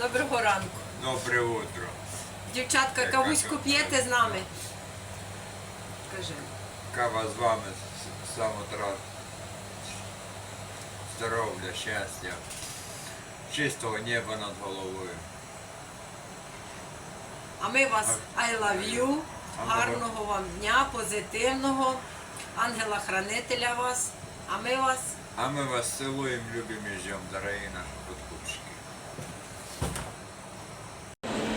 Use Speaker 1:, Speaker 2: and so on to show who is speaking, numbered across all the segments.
Speaker 1: Доброго ранку.
Speaker 2: Доброе утро.
Speaker 1: Дівчатка, кавуську п'єте з нами? Кажи.
Speaker 2: Кава з вами з- з самого утра. Здоров'я, щастя, чистого неба над головою.
Speaker 1: А ми вас I love you. Гарного вам дня, позитивного. Ангела-хранителя вас. А ми вас.
Speaker 2: А ми вас цілуємо, любимо і ждемо, дорогі наші подкупщики.
Speaker 3: Е,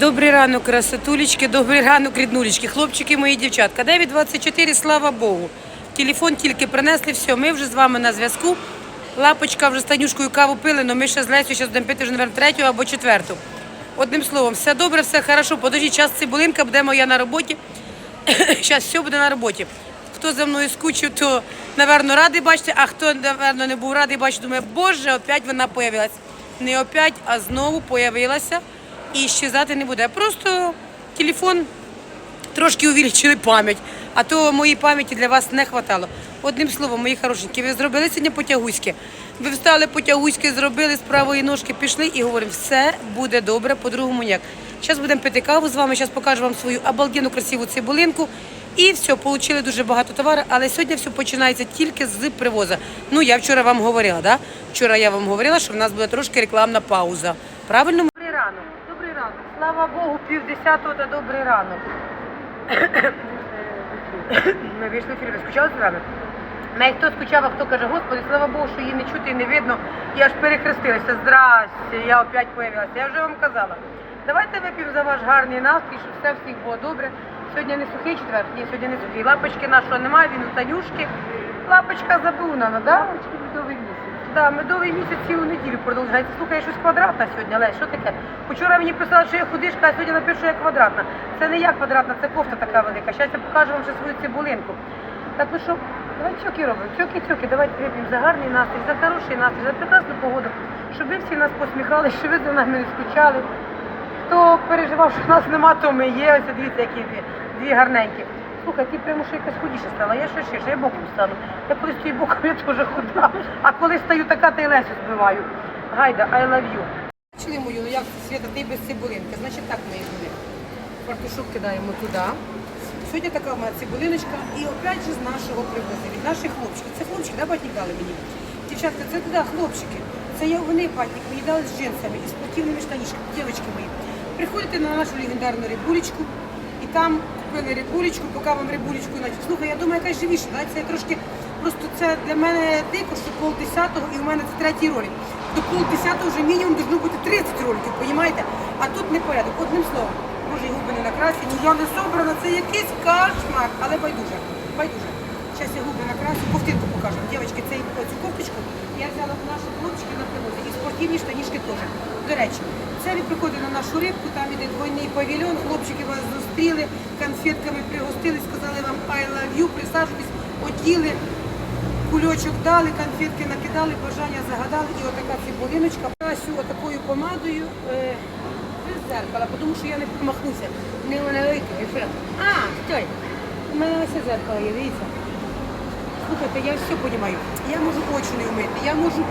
Speaker 3: Добрий ранок, красотулечки, добрий ранок, ріднулечки, хлопчики мої дівчатка. 9.24, слава Богу. Телефон тільки принесли, все, ми вже з вами на зв'язку. Лапочка вже з Танюшкою каву пили, але ми ще з Лесю зараз будемо пити вже, мабуть, третю або четверту. Одним словом, все добре, все хорошо. Подождіть, час цибулинка, буде моя на роботі. Зараз все буде на роботі. Хто за мною скучив, то, напевно, радий бачити, а хто, напевно, не був радий бачити, думає, боже, опять вона появилась. Не опять, а знову появилася і щезати не буде. Просто телефон трошки увеличили пам'ять, а то моїй пам'яті для вас не хватало. Одним словом, мої хорошенькі, ви зробили сьогодні потягуськи. Ви встали потягуськи, зробили з правої ножки, пішли і говоримо, все буде добре, по-другому ніяк. Зараз будемо пити каву з вами, зараз покажу вам свою обалденну красиву цибулинку. І все, отримали дуже багато товару, але сьогодні все починається тільки з привоза. Ну, я вчора вам говорила, да? Вчора я вам говорила, що в нас буде трошки рекламна пауза. Правильно? Добрий ранок, добрий ранок. Слава Богу, пів десятого та добрий ранок. Ми вийшли в ефір, скучали з нами? Навіть хто скучав, а хто каже, Господи, слава Богу, що її не чути і не видно. Я аж перехрестилася. Здрасте, я опять появилася. Я вже вам казала. Давайте вип'ємо за ваш гарний настрій, щоб все всіх було добре. Сьогодні не сухий четвер, ні, сьогодні не сухий. Лапочки нашого немає, він у Танюшки. Лапочка задунана, да? Лапочки медовий місяць. Да, медовий місяць цілу неділю продовжується. Слухай, я щось квадратна сьогодні, Лесь, що таке? Вчора мені писали, що я худишка, а сьогодні напишу, що я квадратна. Це не я квадратна, це кофта така велика. Зараз я покажу вам ще свою цибулинку. Так ну що, давай чоки робимо. Чоки-чоки, давайте вип'ємо за гарний настрій, за хороший настрій, за прекрасну погоду, щоб ви всі нас посміхали, щоб ви за нами не скучали. Хто переживав, що нас нема, то ми є. Ось дивіться, які дві, дві гарненькі. Слухай, ти прямо що якась худіша стала, я ще, що я боком стану. Я коли стою боком, я теж худа. А коли стою така, то й Лесю збиваю. Гайда, I love you. Бачили мою, ну як Свята, ти без цибулинки. Значить так ми її буде. Фартушок кидаємо туди. Сьогодні така в мене цибулиночка і опять же з нашого привозу, від наших хлопчиків. Це хлопчики, да, батьки дали мені? Дівчатка, це туди хлопчики. Це я вони батьки, мені дали з джинсами і спортивними штанішками, дівчатки мої. Приходите на нашу легендарну рибулечку там купили рибулечку, поки вам рибулечку наче. Слухай, я думаю, якась живіша, да? це трошки, просто це для мене дико, що полдесятого і в мене це третій ролик. До полдесятого вже мінімум должно бути 30 роликів, розумієте? А тут не порядок. Одним словом, боже, губи не накрасені, я не собрана, це якийсь кошмар, але байдуже, байдуже. Зараз я губи накрасю, ковтинку покажу. Дівчатки, це цю кофточку я взяла в наші хлопчики на привозі. І спортивні штанішки теж. До речі, ви приходите на нашу рибку, там іде двойний павільйон, хлопчики вас зустріли, конфетками пригостили, сказали вам I love you, присаджуйтесь, оділи, кульочок дали, конфетки накидали, бажання загадали. І отака цибулиночка. Красю отакою помадою. Е, без зеркала, тому що я не промахнуся. Не вона викине. А, стой. У мене ось зеркало є, дивіться. Слухайте, я все розумію. Я можу очі не вмити, я можу.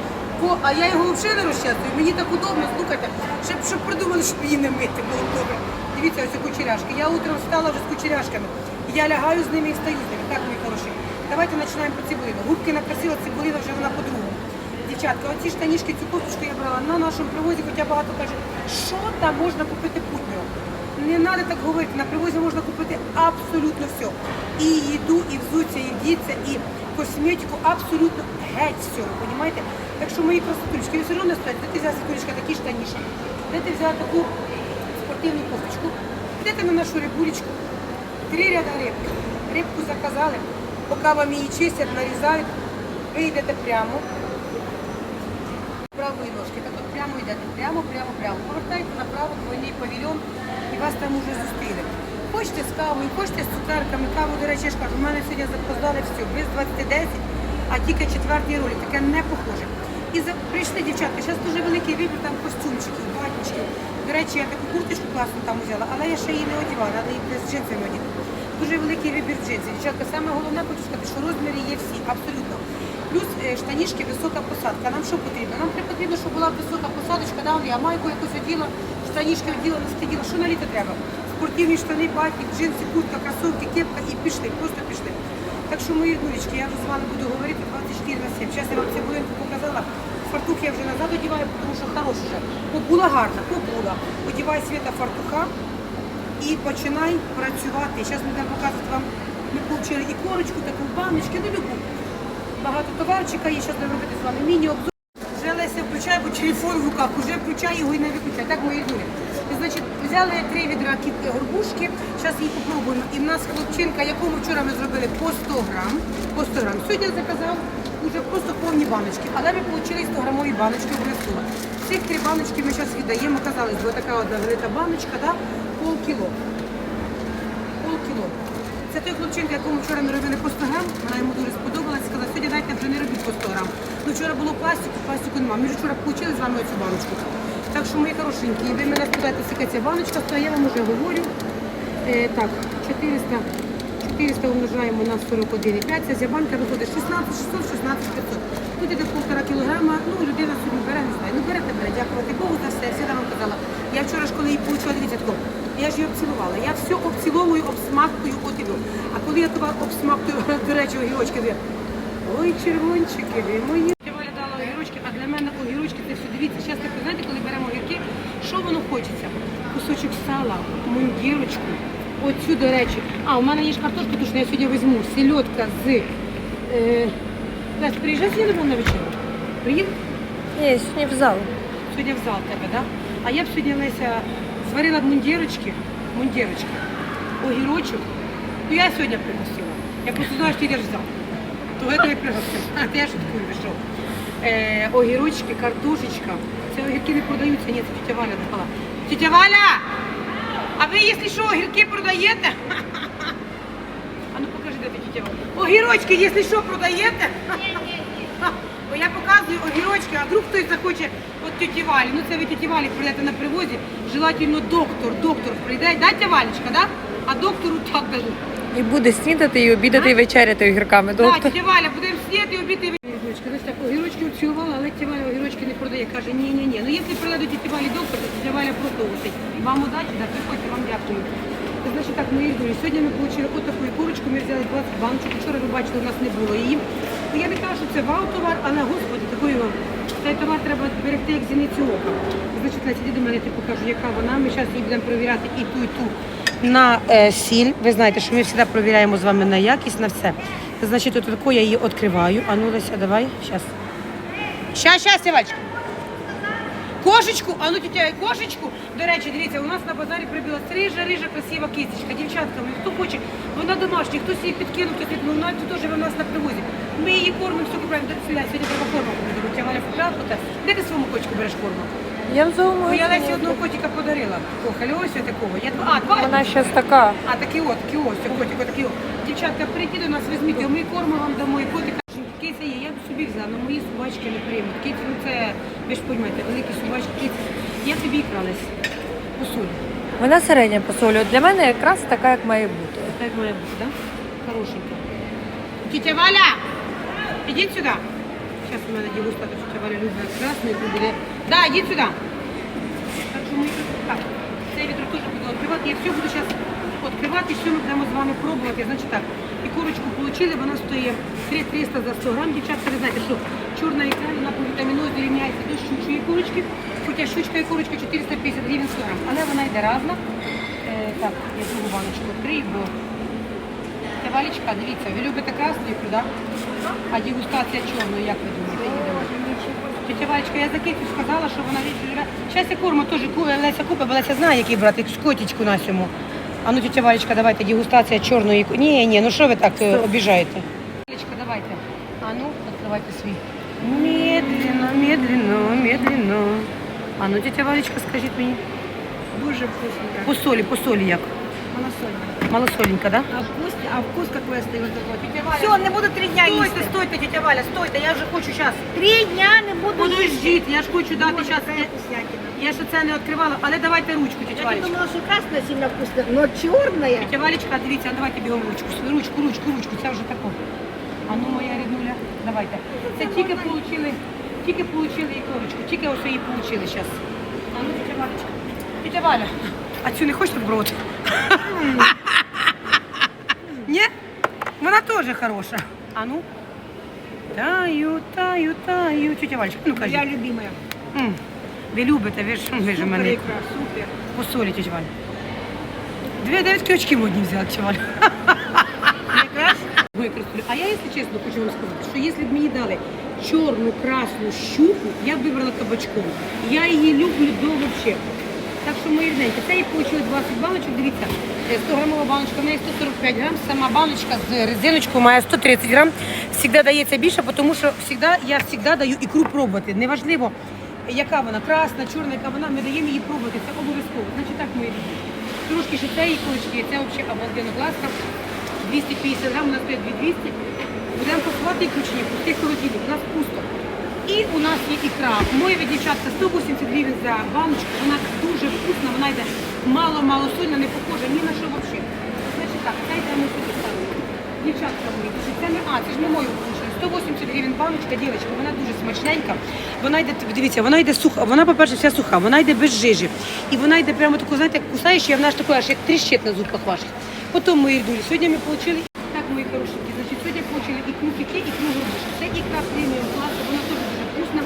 Speaker 3: По... А я його взагалі не розчасую. Мені так удобно, слухайте, щоб, щоб придумали, щоб її не мити було добре. Дивіться, ось кучеряшки. Я утром встала вже з кучеряшками. Я лягаю з ними і встаю з ними. Так, мої хороші. Давайте починаємо по цибулину. Губки накрасила, цибулина вже вона по-другому. Дівчатка, оці штанішки, цю кофточку я брала на нашому привозі, хоча багато каже, що там можна купити путнього. Не треба так говорити, на привозі можна купити абсолютно все. І їду, і взуться, і вдіться, і косметику, абсолютно геть ви розумієте? Так що мої красотулечки, все одно стоять, де ти взяла секундочка, такі штанішки, де ти взяла таку спортивну кофточку, йдете на нашу рибулечку, три ряда рибки. Рибку заказали, поки вам її чистять, нарізають, ви йдете прямо, правої ножки. Так от прямо йдете, прямо, прямо, прямо. Повертаєте направо двойний павільйон і вас там уже зустріли. Хочете з кавою, хочете з цукерками, каву, до речі, я ж кажу, в мене сьогодні запоздали все, без 20.10, а тільки четвертий ролик, таке не похоже. І прийшли дівчатка, зараз дуже великий вибір там костюмчиків, батничків. До речі, я таку курточку класну там взяла, але я ще її не одягала, треба її з джинсами одягти. Дуже великий вибір джинсів. Дівчатка, саме головне хочу сказати, що розміри є всі, абсолютно. Плюс е, штанішки висока посадка. Нам що потрібно? Нам потрібно, щоб була висока посадочка, да, я майку якусь оділа, штанішки оділа, носки оділа. Що на літо треба? Спортивні штани, батник, джинси, куртка, кросовки, кепка і пішли, просто пішли. Так що, мої дуречки, я з вами буду говорити 24 на 7. Зараз я вам цибулинку показала. Фартух я вже назад одіваю, тому що хороша вже. Побула гарна, побула. Одівай світа фартуха і починай працювати. Зараз будемо показувати вам, ми отримали і корочку, таку баночки, ну любу. Багато товарчика є, зараз будемо робити з вами міні-обзор. Вже Леся включає, бо телефон в руках, вже включає його і не виключає. Так, мої дурі. Значить, взяли три відра горбушки, зараз її попробуємо. І в нас хлопчинка, якому вчора ми зробили по 100 грам, по 100 грам. Сьогодні заказав уже просто повні баночки, але ми отримали 100 грамові баночки обов'язково. Цих три баночки ми зараз віддаємо, казали, бо така одна велика баночка, да, полкіло. Полкіло. Це той хлопчинка, якому вчора ми робили по 100 грам, вона йому дуже сподобалась, сказала, сьогодні дайте вже не робіть по 100 грам. Ну вчора було пластику, пластику немає. Ми вчора отримали з вами цю баночку. Так що, мої хорошенькі, ви мене спитаєте, скільки ця баночка, то я вам вже говорю. Е, так, 400, 400 умножаємо на 41,5, ця банка виходить 16 600, 16 500. Тут іде полтора кілограма, ну людина собі бере, не знаю. Ну берете, бере, дякувати Богу за все. Я вам казала. Я вчора ж коли її получила, дивіться, тако, я ж її обцілувала. Я все обціловую, обсмакую, от іду. А коли я тебе обсмактую, до речі, огірочки, ви, ой, червончики, ви мої. Я Валя дала огірочки, а для мене огірочки це все. Дивіться, зараз так, знаєте, коли беремо огірки, що воно хочеться? Кусочок сала, мундірочку. Оцю, до речі. А, у мене є ж картошка, тушна, я сьогодні візьму. Сельодка з... Е... Лесь, приїжджай сьогодні на вечерю? Приїдь?
Speaker 4: Ні, сьогодні в зал.
Speaker 3: Сьогодні в зал тебе, да? А я б сьогодні Леся зварила мундірочки, мундірочки, огірочок. Ну я сьогодні пригостила. Я просто знаю, що ти йдеш в зал. То я пригостила. А ти я шуткую, що? Е, огірочки, картошечка. Це огірки не продаються, ні, це тетя Валя дала. Тетя Валя! А ви, якщо що, огірки продаєте? А ну покажи, де ти тетя Валя. Огірочки, якщо що, продаєте? Бо я показую огірочки, а вдруг хтось захоче от тіті Валі. Ну це ви тіті Валі прийдете на привозі, желательно доктор, доктор прийде. Дайте Валечка, да? А доктору так дадуть.
Speaker 4: І буде снідати, і обідати, і вечеряти огірками.
Speaker 3: Так,
Speaker 4: Доктор.
Speaker 3: тітя Валя, будемо сидіти, обіти. Огірочки, ось так, огірочки оцілувала, але тітя Валя продає. Каже, ні, ні, ні. Ну якщо до тіті Валі доктор, то тітя Валя просто усить. Вам удачі, да, приходьте, вам дякую. Це Значить так, мої друзі, сьогодні ми отримали отаку курочку, ми взяли 20 баночок. Вчора ви бачили, у нас не було її. Ну, Я не кажу, що це вау товар, але господи, такий вам. Цей товар треба берегти як зіницю ока. Значить, Леся, до мене, тобі покажу, яка вона. Ми зараз її будемо перевіряти і ту, і ту на е, сіль. Ви знаєте, що ми завжди перевіряємо з вами на якість, на все. Значить, от таку я її відкриваю. А ну, Леся, давай, зараз. Щас, щас, Сівачка. Кошечку, а ну тітя, кошечку. До речі, дивіться, у нас на базарі прибіла рижа, рижа, красива кисточка. Дівчатка, хто хоче, вона домашня, хтось її підкинув, хтось вона теж ви в нас на привозі. Ми її кормимо, все купуємо. Сьогодні треба корма купити, тя Валя футболку. Де ти своєму котику береш корму?
Speaker 4: Я в
Speaker 3: Бо я Лесі одного котика подарила. О, ось такого. Я два, а, два.
Speaker 4: Вона зараз така.
Speaker 3: А такі от, ось, котик, такі от. Дівчатка, прийдіть до нас, візьміть ми кормо вам дамо, і котика. Киця є, я б собі взяла, але мої собачки не приймуть. Киця, ну це, ви ж розумієте, великі собачки, киця. Я тобі і кралась. Посоль.
Speaker 4: Вона середня по солі. От Для мене якраз така, як має бути.
Speaker 3: Так має бути, так? Да? Хорошенька. Тетя Валя, ідіть сюди. Зараз у мене дегустатор тетя Валя любить красний, тут буде. Да, ідіть сюди. Так що ми так, цей вітер теж буду відкривати. Я все буду зараз відкривати, все ми будемо з вами пробувати. Значить так, і курочку отримали, вона стоїть 3300 за 100 грам. Дівчатка, ви знаєте, що чорна ікра, вона по вітамінозі рівняється до щучої курочки, хоча щучка і курочка 450 гривень 100 грам. Але вона йде разна. Е, так, я другу баночку відкрию, бо Ця Валічка, дивіться, ви любите красну ікру, так? А дегустація чорної, як ви думаєте, їде? Тетя Валечка, я за кеків сказала, що вона живе. Зараз я корма теж Леся купить, бо Леся знає, який брати, з котічку на сьому. А ну, тетя Валечка, давайте, дегустація чорної ікри. Ні, ні, ну що ви так е, обіжаєте? Валечка, давайте. А ну, відкривайте свій. Медленно, медленно, медленно. А ну, тетя Валечка, скажіть мені.
Speaker 5: Дуже вкусненько.
Speaker 3: По солі, по солі як?
Speaker 5: Малосольно.
Speaker 3: Малосоленька, да?
Speaker 5: А вкус, а вкус какой остается?
Speaker 3: Тетя Валя,
Speaker 5: Все, не буду три дня
Speaker 3: Стойте,
Speaker 5: їсти.
Speaker 3: стойте, тетя Валя, стойте, я вже хочу зараз.
Speaker 5: Три дня не буду
Speaker 3: Подождіть, я ж хочу дати
Speaker 5: Боже,
Speaker 3: зараз. Я ще це не відкривала, але давайте ручку, тетя
Speaker 5: Я
Speaker 3: Валечка.
Speaker 5: думала, что красная сильно вкусная, но черная.
Speaker 3: Тетя Валечка, дивіться, давайте бігом ручку. Ручку, ручку, ручку, це вже тако. А ну моя ріднуля. Давайте. Це тільки получили, тільки получили ікорочку, тільки ось її получили зараз. А ну, тетя Валечка. Тетя Валя, а цю не хочете пробувати? Ні? Вона теж хороша. А ну. Таю, таю, таю. Тетя Валечка, ну кажіть.
Speaker 5: Я любимая.
Speaker 3: М, Ви любите, ви ж ви ж у
Speaker 5: Супер
Speaker 3: мене
Speaker 5: икра, супер.
Speaker 3: по солі, тетя Валя. Дві дев'ятки очки модні взяла, тетя Валя. Ой, красуля. А я, якщо чесно, хочу вам сказати, що якщо б мені дали чорну, красну щуку, я б вибрала кабачкову. Я її люблю до вообще. Що мої рідненькі, це їй получили 20 баночок, дивіться, е, 100 грамова баночка, в неї 145 грам, сама баночка з резиночкою має 130 грам. Всегда дається більше, тому що всегда, я завжди даю ікру пробувати. Неважливо, яка вона, красна, чорна, яка вона, ми даємо її пробувати, це обов'язково. Значить так, мої рідні. Трошки ще цієї ікрочки, це взагалі обалденно класно. 250 грам, у нас стоїть 2200. Будемо посувати ікручені, пустих холодильник, у нас пусто. І у нас є ікра. Моя від дівчатка 180 гривень за баночку. Вона дуже вкусна, вона йде мало-мало сольна, не похожа ні на що взагалі. Значить так, це йде ми сюди ставимо. Дівчатка мої, це не, а, це ж не мою получили. 180 гривень баночка, дівчатка, вона дуже смачненька. Вона йде, дивіться, вона йде суха, вона, по-перше, вся суха, вона йде без жижі. І вона йде прямо таку, знаєте, як кусаєш, і вона ж такою, аж як тріщить на зубках ваших. Потім мої рідулі. Сьогодні ми отримали, так, мої хорошенькі, значить, сьогодні отримали ікру кіки, ікру горбушу. Це ікра преміум класу, вона теж дуже вкусна.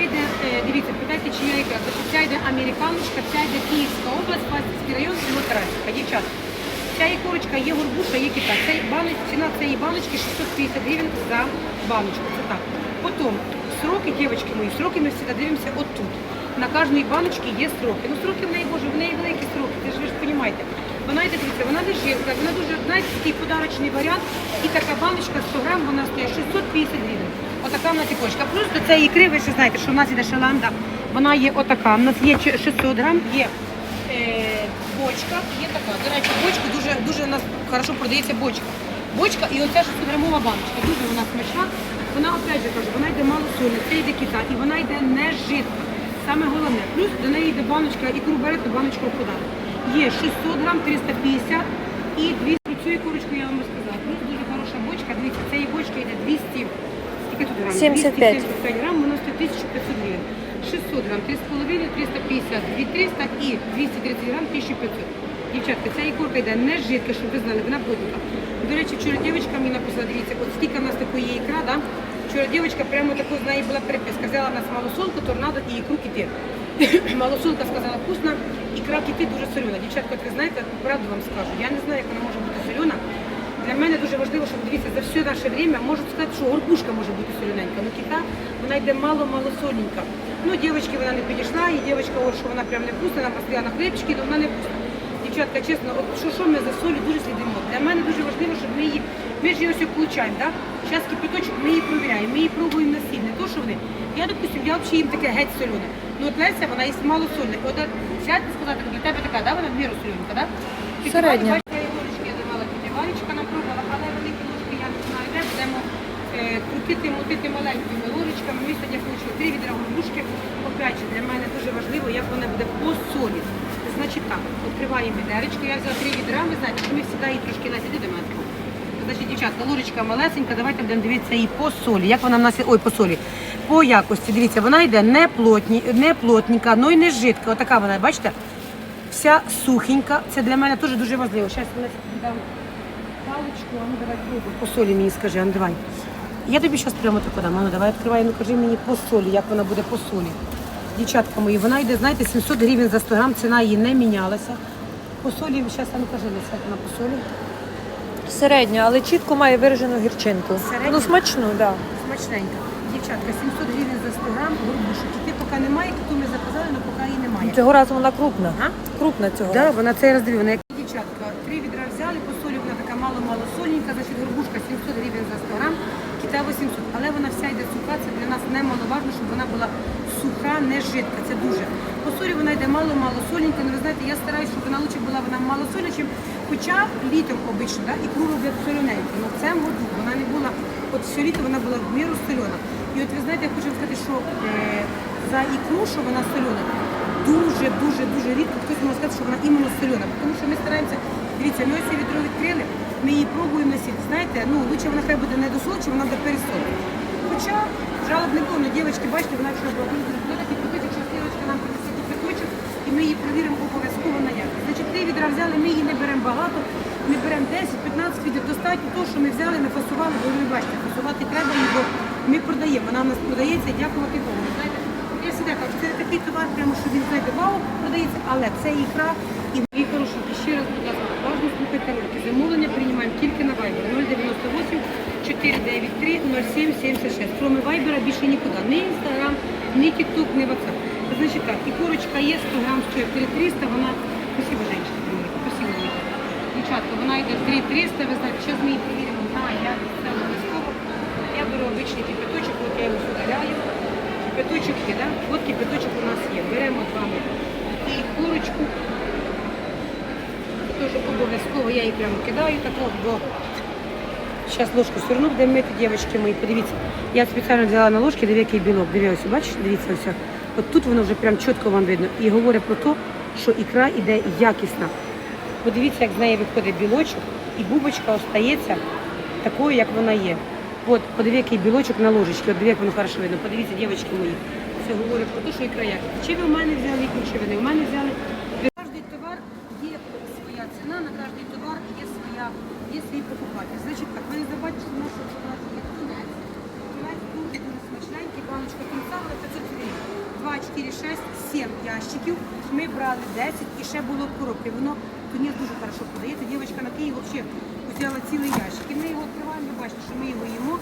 Speaker 3: Це йде, дивіться, питайте, чи я. Значить, ця йде американочка, ця йде Київська область, Пастівський район, село Тарасівка. Дівчата, ця ікорочка є горбуша, є кита. Цей баноч, ціна цієї баночки 650 гривень за баночку. Це так. Потім сроки, дівчатки мої, сроки ми завжди дивимося отут. На кожній баночці є сроки. Ну сроки в неї, боже, в неї великі сроки, це ж ви ж розумієте. Вона йде, дивіться, вона не жирка, вона дуже, знаєте, такий подарочний варіант. І така баночка 100 грам, вона стоїть 650 гривень. Отака в нас ікочка. Плюс до цієї ікри, ви ще знаєте, що в нас іде шаланда, вона є отака. У нас є 600 грам, є е, бочка, є така. До речі, бочка дуже, дуже у нас хорошо продається бочка. Бочка і оця 600 грамова баночка. Дуже вона смачна. Вона, опять же кажу, вона йде мало солі, це йде кита, і вона йде не жидка. Саме головне. Плюс до неї йде баночка, ікру берете, баночку в. Є 600 грам, 350 і 200. Цю ікорочку я вам розказала. Плюс дуже хороша бочка. Дивіться, цієї бочки йде 200. Скільки тут грам?
Speaker 4: 75.
Speaker 3: 275 грам, вона стоїть 1500 гривень. 600 грам, 3,5, 350, 2300 і 230 грам, 1500. Дівчатка, ця ікорка йде не жидка, щоб ви знали, вона плотненька. До речі, вчора дівчинка мені написала, дивіться, от скільки в нас такої є ікра, да? Вчора дівчинка прямо таку з неї була переписка. Взяла в нас малосолку, торнадо і ікру кити. Малосолка сказала вкусна, ікра кити дуже солена. Дівчатка, от ви знаєте, правду вам скажу, я не знаю, як вона може бути. Для мене дуже важливо, щоб дивіться, за все наше время можуть сказати, що горбушка може бути солененька, але кита вона йде мало-мало соленька. Ну, дівчатки вона не підійшла, і говорить, що вона прям не вкусна, вона постояла на хлібчики, але вона не вкусна. Дівчатка, чесно, от що, що ми за солі дуже слідимо. Для мене дуже важливо, щоб ми її, ми ж її ось получаємо, да? Зараз кипяточок, ми її провіряємо, ми її пробуємо на сіль, не то, що вони. Я, допустим, я взагалі їм таке геть солене. Ну от Леся, вона їсть мало сольне. От сядьте сказати, для тебе така, да, вона в міру соленька, да?
Speaker 4: Середня.
Speaker 3: бачите, я ложечки я давала тітя Валечка нам пробувала, але великі ложки я не знаю, де будемо е, крутити, мотити маленькими ложечками. Ми сьогодні получили відра. Опять для мене дуже важливо, як вона буде по солі. Значить так, відкриваємо відеречко, я взяла три відра, ви знаєте, що ми завжди її трошки насіди до мене. Значить, дівчатка, ложечка малесенька, давайте будемо дивитися її по солі. Як вона в нас, ой, по солі. По якості, дивіться, вона йде не, плотні, не плотненька, ну і не жидка. Отака вона, бачите? Вся сухенька. Це для мене теж дуже важливо. Зараз я дам паличку, а ну давай пробуй. По солі мені скажи, а ну давай. Я тобі зараз прямо таку дам. Ну давай відкривай, ну кажи мені по солі, як вона буде по солі. Дівчатка мої, вона йде, знаєте, 700 гривень за 100 грам, ціна її не мінялася. По солі, зараз, ну кажи, як вона по солі.
Speaker 4: Середня, але чітко має виражену гірчинку.
Speaker 3: Середня?
Speaker 4: Ну, смачну, так. Да.
Speaker 3: Смачненька. Дівчатка, 700 гривень за 100 грам, горбушки. Ти поки немає, яку ми заказали, але поки її немає.
Speaker 4: Цього разу вона крупна.
Speaker 3: А?
Speaker 4: Крупна цього.
Speaker 3: Да,
Speaker 4: разу.
Speaker 3: вона цей раз вона як дівчатка. Три відра взяли, по солі вона така мало-мало сольненька, значить горбушка 700 гривень за 100 грам, кита 800. Але вона вся йде суха, це для нас немаловажно, щоб вона була суха, не жидка, це дуже. По солі вона йде мало-мало сольненька, але ви знаєте, я стараюсь, щоб вона лучше була вона мало соля, чим хоча літом обично, да, ікру роблять солененьку. Але це году вона не була, от все літо вона була в міру сольона. І от ви знаєте, я хочу сказати, що е, за ікру, що вона сольона, дуже, дуже, дуже рідко хтось може сказати, що вона іменно сольона. Тому що ми стараємося, дивіться, ми ось відро відкрили, Ми її пробуємо сіль. Знаєте, ну лучше вона хай буде не досолчена, вона буде пересолена. Хоча жалоб не було, але дівчатки, бачите, вона вчора була такий кипяточок, якщо стрілочка нам принесе кипяточок, і ми її перевіримо обов'язково на якість. Значить, три відра взяли, ми її не беремо багато, не беремо 10-15 відер. Достатньо того, що ми взяли, нафасували, бо ви бачите, фасувати треба, її, бо ми продаємо. Вона в нас продається, дякувати Богу. Знаєте, я завжди кажу, це такий товар, прямо що він знаєте, вау, продається, але це ікра і мої хорошенькі. Ще раз, будь ласка, уважно слухайте ролики. Замовлення приймаємо тільки на Viber 098 493 0776. Кроме Viber більше нікуди. Ні Instagram, ні TikTok, ні WhatsApp. Значить так, і корочка є 100 грам стоїть 3300, вона, спасибо, женщина, спасибо, мені. Дівчатка, вона йде 3300, ви знаєте, зараз ми її перевіримо на якість, це обов'язково. Я беру обичний кипяточок, от я його удаляю. Кипяточок є, да? От кипяточок у нас є. Беремо з вами і курочку. Теж обов'язково я її прямо кидаю тако, бо зараз ложку все одно будемо мити, дівчатки мої. Подивіться, я спеціально взяла на ложки, дивіться, білок. Дивіться, бачите, дивіться ось. От тут воно вже прям чітко вам видно. І говорить про те, що ікра іде якісна. Подивіться, як з неї виходить білочок, і бубочка остається такою, як вона є. От, подивіться, який білочок на ложечці, от дивіться, як воно хорошо видно. Подивіться, дівчатки мої. Це говорить про те, що ікра якісна. Чи ви в мене взяли чи ви не в мене взяли товар є своя ціна, на кожний товар є своя, є свій покупатель. Значить так, ви не забудьте, що в нас у нас є тунець. Тунець дуже дуже смачненький, баночка тунця, але 500 гривень. 2, 4, 6, 7 ящиків. Ми брали 10 і ще було в коробці. Воно тунець дуже хорошо подається. Дівчинка на Київ взагалі взяла цілий ящик. І ми його відкриваємо, ви бачите, що ми його їмо.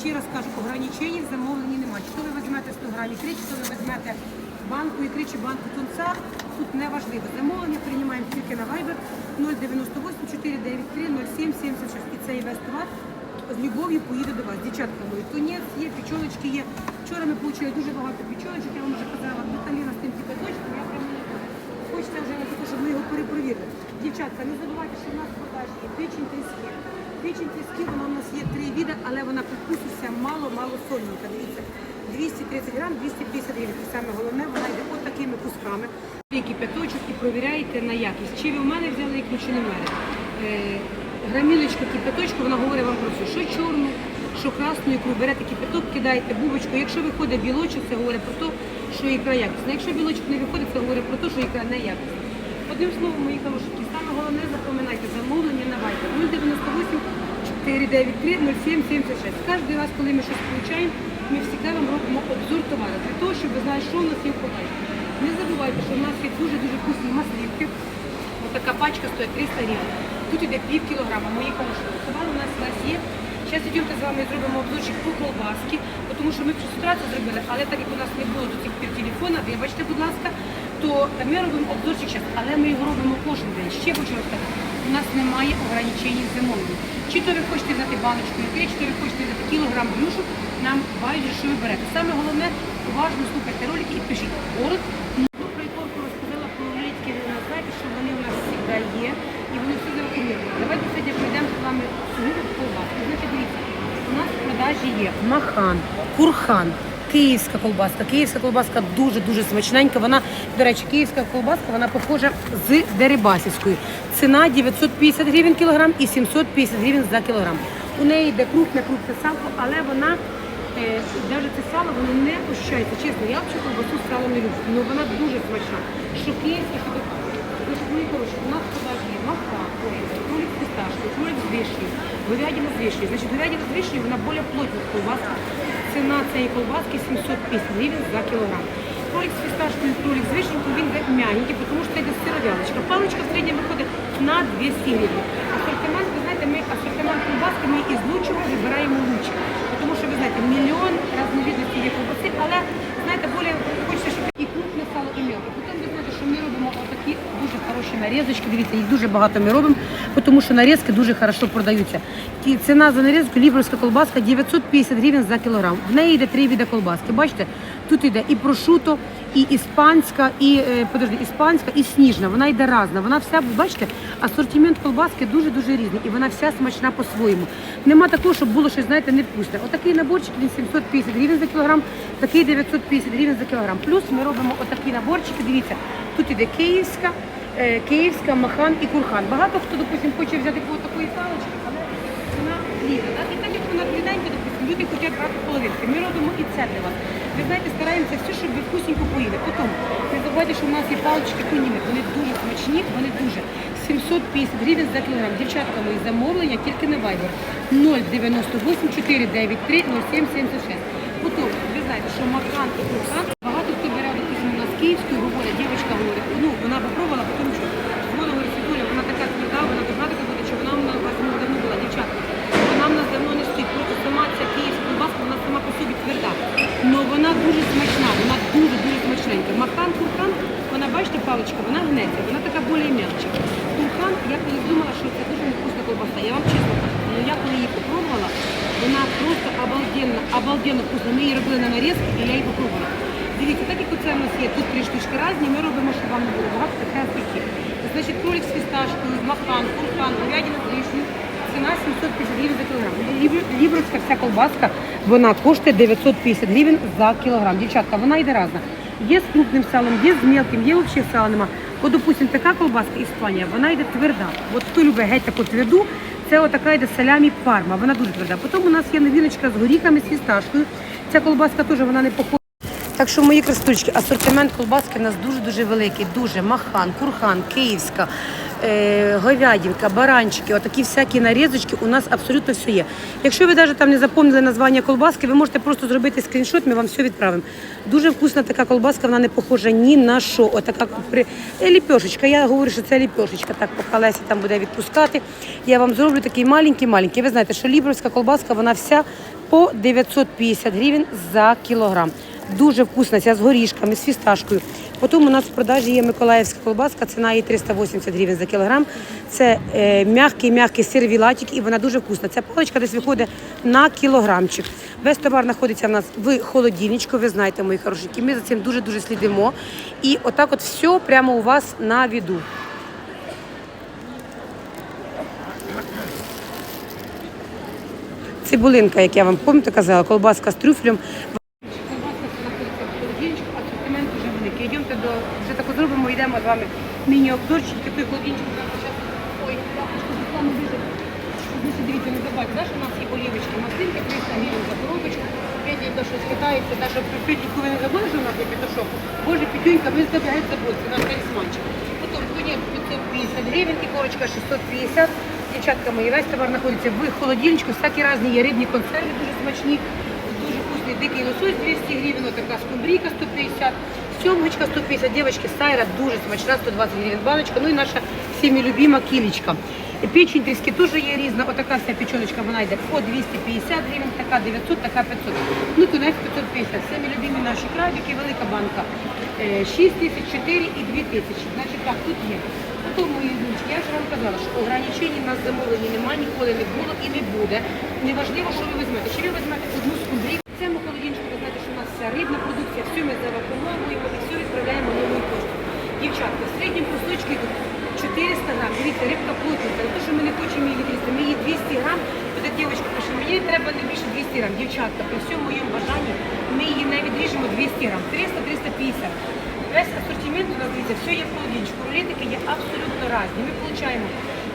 Speaker 3: Ще раз кажу, ограничень в замовленні немає. Чи то ви візьмете 100 грамів ікри, чи то ви візьмете банку ікри чи банку тунця, тут не важливо. Замовлення приймаємо тільки на Viber 098 493 0776. І цей весь товар з любов'ю поїде до вас. Дівчатка мої, тунець є, печоночки є. Вчора ми отримали дуже багато печоночок, я вам вже казала, Наталіна з тим кипяточком, я прямо не знаю. Хочеться вже на те, щоб ми його перепровірили. Дівчатка, не забувайте, що в нас в продажі є печень тріски. Печень тріски, вона у нас є три віда, але вона вся мало-мало сольненька. Дивіться, 230 грам, 250 гривень. Саме головне, вона йде от такими кусками. Кипяточок і провіряєте на якість. Чи ви в мене взяли ікру, чи не в мене. Е, грамілочку кипяточку, вона говорить вам про все, що чорну, що красну ікру, берете кипяток, кидаєте бубочку. Якщо виходить білочок, це говорить про те, що ікра якісна. Якщо білочок не виходить, це говорить про те, що ікра не якісна. Одним словом, мої запам'ятайте замовлення на Viber 098 493 0776. Кожен раз, коли ми щось получаємо, ми завжди вам робимо обзор товару для того, щоб ви знали, що у нас є в продажі. Не забувайте, що в нас є дуже-дуже вкусні маслівки. Ось така пачка стоїть 300 гривень. Тут іде пів кілограма. Мої хороші. Товар у нас весь є. Зараз йдемте з вами зробимо обзорчик по колбаски, тому що ми утра це зробили, але так як у нас не було до цих пір телефона, вибачте, будь ласка, то ми робимо обзорчик зараз, але ми його робимо кожен день. Ще хочу розказати, у нас немає ограничень замовлень. Чи то ви хочете взяти баночку ікри, чи то ви хочете взяти кілограм блюшу, нам байдуже, що ви берете. Саме головне, уважно слухайте ролики і пишіть город. Ну, Про ікорку розказала про рулетки, ви нас знаєте, що вони у нас завжди є, і вони всі зарекомендовані. Давайте сьогодні пройдемо з вами сьогодні колбаску. Значить, дивіться, у нас в продажі є махан, курхан, київська колбаска. Київська колбаска дуже-дуже смачненька. Вона, до речі, київська колбаска, вона похожа з Дерибасівською. Ціна 950 гривень кілограм і 750 гривень за кілограм. У неї йде крупне, крупне салко, але вона Е, навіть це сало воно не ощається. Чесно, я взагалі колбасу з салом не люблю, але вона дуже смачна. Що київська, мої хороші, у нас продажі є мака, кролик з фісташкою, кролик з вишнею, говядина з вишнею. Значить, говядина з вишнею, вона більш плотна колбаска. Ціна цієї колбаски 750 гривень за кілограм. Кролик з фісташкою, кролик з вишнею, він м'ягенький, тому що це йде сировялочка. Паличка в середньому виходить на 200 гривень. Асортимент, ви знаєте, ми асортимент колбаски ми із лучшого вибираємо лучше. Тому що ви знаєте, мільйон різновидностей є колбаси, але знаєте, більше хочеться, щоб і крупне сало, і мелке. Потім ви знаєте, що ми робимо отакі дуже хороші нарізочки. Дивіться, їх дуже багато ми робимо, тому що нарізки дуже хорошо продаються. Ті- Ціна за нарізку лібровська колбаска 950 гривень за кілограм. В неї йде три види колбаски. Бачите, тут йде і прошуто, і іспанська, і е, подожди, іспанська, і сніжна. Вона йде разна. Вона вся, бачите, асортимент колбаски дуже дуже різний, і вона вся смачна по-своєму. Нема такого, щоб було щось, знаєте, невкусне. Отакий наборчик він 750 гривень за кілограм, такий 950 гривень за кілограм. Плюс ми робимо отакі наборчики. Дивіться, тут іде київська, київська, махан і курхан. Багато хто, допустим, хоче взяти по такої палички, але вона. Так? І так як вона ріденька, допустим, люди хочуть брати половинки. Ми робимо і це для вас. Ви знаєте, стараємося все, щоб ви вкусненько поїли. Потім, не забувайте, що в нас є палички коніми. Вони дуже смачні, вони дуже. 750 гривень за кілограм. Дівчатка мої замовлення тільки на Viber 098 493 0776. Потім, ви знаєте, що макран і курхан, багато хто бере, допустим, у нас київською, говорить, дівчинка говорить, ну, вона попробувала, потім що вона говорить, Світуля, вона така тверда, вона должна така бути, що вона у нас ну, давно була, дівчатка. Вона в нас давно не стоїть, просто сама ця київська колбаска, вона сама по собі тверда. Но вона дуже смачна, вона дуже-дуже смачненька. Махан, курхан, вона, бачите, паличка, вона гнеться, вона така більш м'якша. Курхан, я колись думала, що це дуже невкусна колбаса. Я вам чесно кажу, ну я коли її попробувала, вона просто обалденна, обалденно вкусна. Ми її робили на нарізки, і я її попробувала. Дивіться, так як оце в нас є, тут три штучки різні, ми робимо, щоб вам не було багато таке скільки. Значить, кролик з фісташкою, махан, курхан, говядина з вишнею. Ціна 750 гривень за кілограм. Лібр- Лібровська вся колбаска, вона коштує 950 гривень за кілограм. Дівчатка, вона йде разна. Є з крупним салом, є з мелким, є взагалі сала нема. От, допустим, така колбаска Іспанія, вона йде тверда. От хто любить геть таку тверду, це отака йде салямі парма, вона дуже тверда. Потім у нас є новіночка з горіхами, з фісташкою. Ця колбаска теж вона не похожа. Так що мої красунчики, асортимент колбаски у нас дуже-дуже великий, дуже махан, курхан, київська, говядинка, баранчики, отакі всякі нарізочки, у нас абсолютно все є. Якщо ви навіть там не запомнили названня колбаски, ви можете просто зробити скріншот, ми вам все відправимо. Дуже вкусна така колбаска, вона не похожа ні на що. Отака при... е, ліпешечка. Я говорю, що це ліпешечка. Так, поки Леся там буде відпускати. Я вам зроблю такий маленький-маленький. Ви знаєте, що лібровська колбаска, вона вся по 950 гривень за кілограм. Дуже вкусна, ця з горішками, з фісташкою. Потім у нас в продажі є Миколаївська колбаска, ціна її 380 гривень за кілограм. Це е, м'який, м'який сир вілатик і вона дуже вкусна. Ця паличка десь виходить на кілограмчик. Весь товар знаходиться в нас в холодильничку, ви знаєте, мої хорошенькі. Ми за цим дуже-дуже слідимо. І отак от все прямо у вас на віду. Цибулинка, як я вам пам'ятаю, казала, колбаска з трюфлем. Колбаска знаходиться в холодильничку, асортимент дуже великий. Йдемте до вже тако зробимо, йдемо з вами міні-обзорчик, такий холодильничок. Зараз ой, лапочку Руслану дуже. Дуже дивіться, не забудьте, да, що у нас є олівочки, маслинки, 300 гривень за коробочку. Петя, то що скитається, та, що Петеньку ви не забули, що у нас є петушок? Боже, Петюнька, ви забігаєте забути, це наш талісманчик. Потім конець 550 гривень і корочка 650. Дівчатка мої, весь товар знаходиться в холодильничку, всякі різні є рибні консерви, дуже смачні. Дуже вкусний дикий лосось 200 гривень, така скумбрійка 150, сьомочка 150, дівчатки, сайра дуже смачна, 120 гривень баночка, ну і наша всіми любима кілечка. Печень тріски теж є різна, отака вся печеночка, вона йде по 250 гривень, така 900, така 500. Ну, тунець 550, всіми любимі наші крабики, велика банка. 6 тисяч, 4 і 2 тисячі. Значить так, тут є. Потім, мої дочки, я ж вам казала, що ограничень на замовлення немає, ніколи не було і не буде. Неважливо, що ви візьмете. Чи ви візьмете одну скумбрійку, в цьому холодильнику, ви знаєте, що у нас вся рибна продукція, все ми завакумовуємо і все відправляємо новою поштою. Дівчатка, в середньому кусочки йдуть 400 грам. Дивіться, рибка плотненька. Не те, що ми не хочемо її відрізати, ми її 200 грам. Туди дівчинка пише, мені треба не більше 200 грам. Дівчатка, при всьому моєму бажанні ми її не відріжемо 200 грам. 300-350. Весь асортимент у нас, дивіться, все є холодильничку. Рулетики є абсолютно різні. Ми получаємо.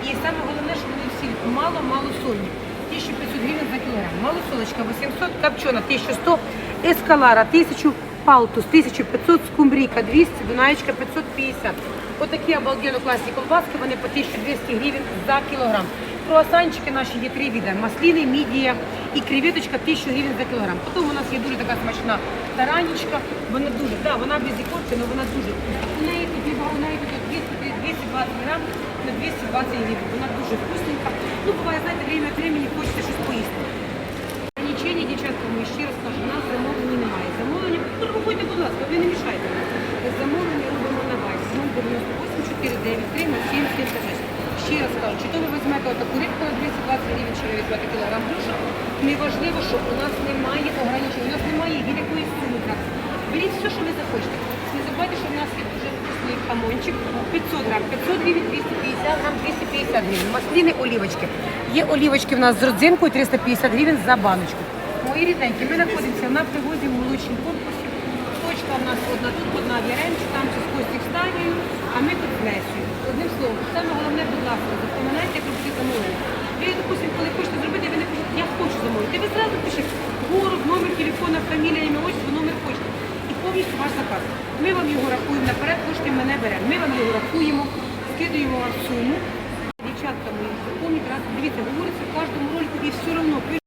Speaker 3: І саме головне, що вони всі мало-мало сольні. 1500 гривень за кілограм. Малосолочка 800, копчена 1100, ескалара 1000, палтус 1500, скумбрійка 200, дунаєчка 550. Отакі обалденно класні колбаски, вони по 1200 гривень за кілограм. Круасанчики наші є три види. Масліни, мідія і креветочка 1000 гривень за кілограм. Потім у нас є дуже така смачна таранічка. Вона дуже, да, вона без ікорки, але вона дуже вкусна. У неї тут у неї тут 220 грам на 220 гривень. Вона дуже вкусненька. Ну, буває, знаєте, время від времени хочеться щось поїсти. Ограничення, дівчатка, ми ще раз кажу, у нас замовлення немає. Замовлення, ну, рахуйте, будь ласка, ви не мішайте. Замовлення робимо на базі. 098 493 07 76. Ще раз кажу, чи то ви візьмете отаку рибку на 220 гривень, чи ви візьмете кілограм груша. Неважливо, що у нас немає ограничень, у нас немає якоїсь суми. Беріть все, що ви захочете. Не забувайте, що в нас є дуже хамончик 500 грамм, 500 гривень, 250 грамм, 250 гривень. Масліни, олівочки. Є олівочки в нас з родзинкою 350 гривень за баночку. Мої рідненькі, ми знаходимося на пригоді молочній корпусі. Точка в нас одна тут, одна в Яремчі, там з Костік станію, а ми тут внесю. Одним словом, саме головне, будь ласка, запам'ятайте, як робити замовлення. Ви, допустимо, коли хочете зробити, ви не кажете, я хочу замовити. Ви зразу пишете город, номер телефона, фамілія, ім'я, отчество, номер хочете. І повністю ваш заказ з вам його рахуємо наперед, кошти ми не беремо. Ми вам його рахуємо, скидуємо вам суму. Дівчатка мої, запомніть раз, дивіться, говориться в кожному ролику і все одно.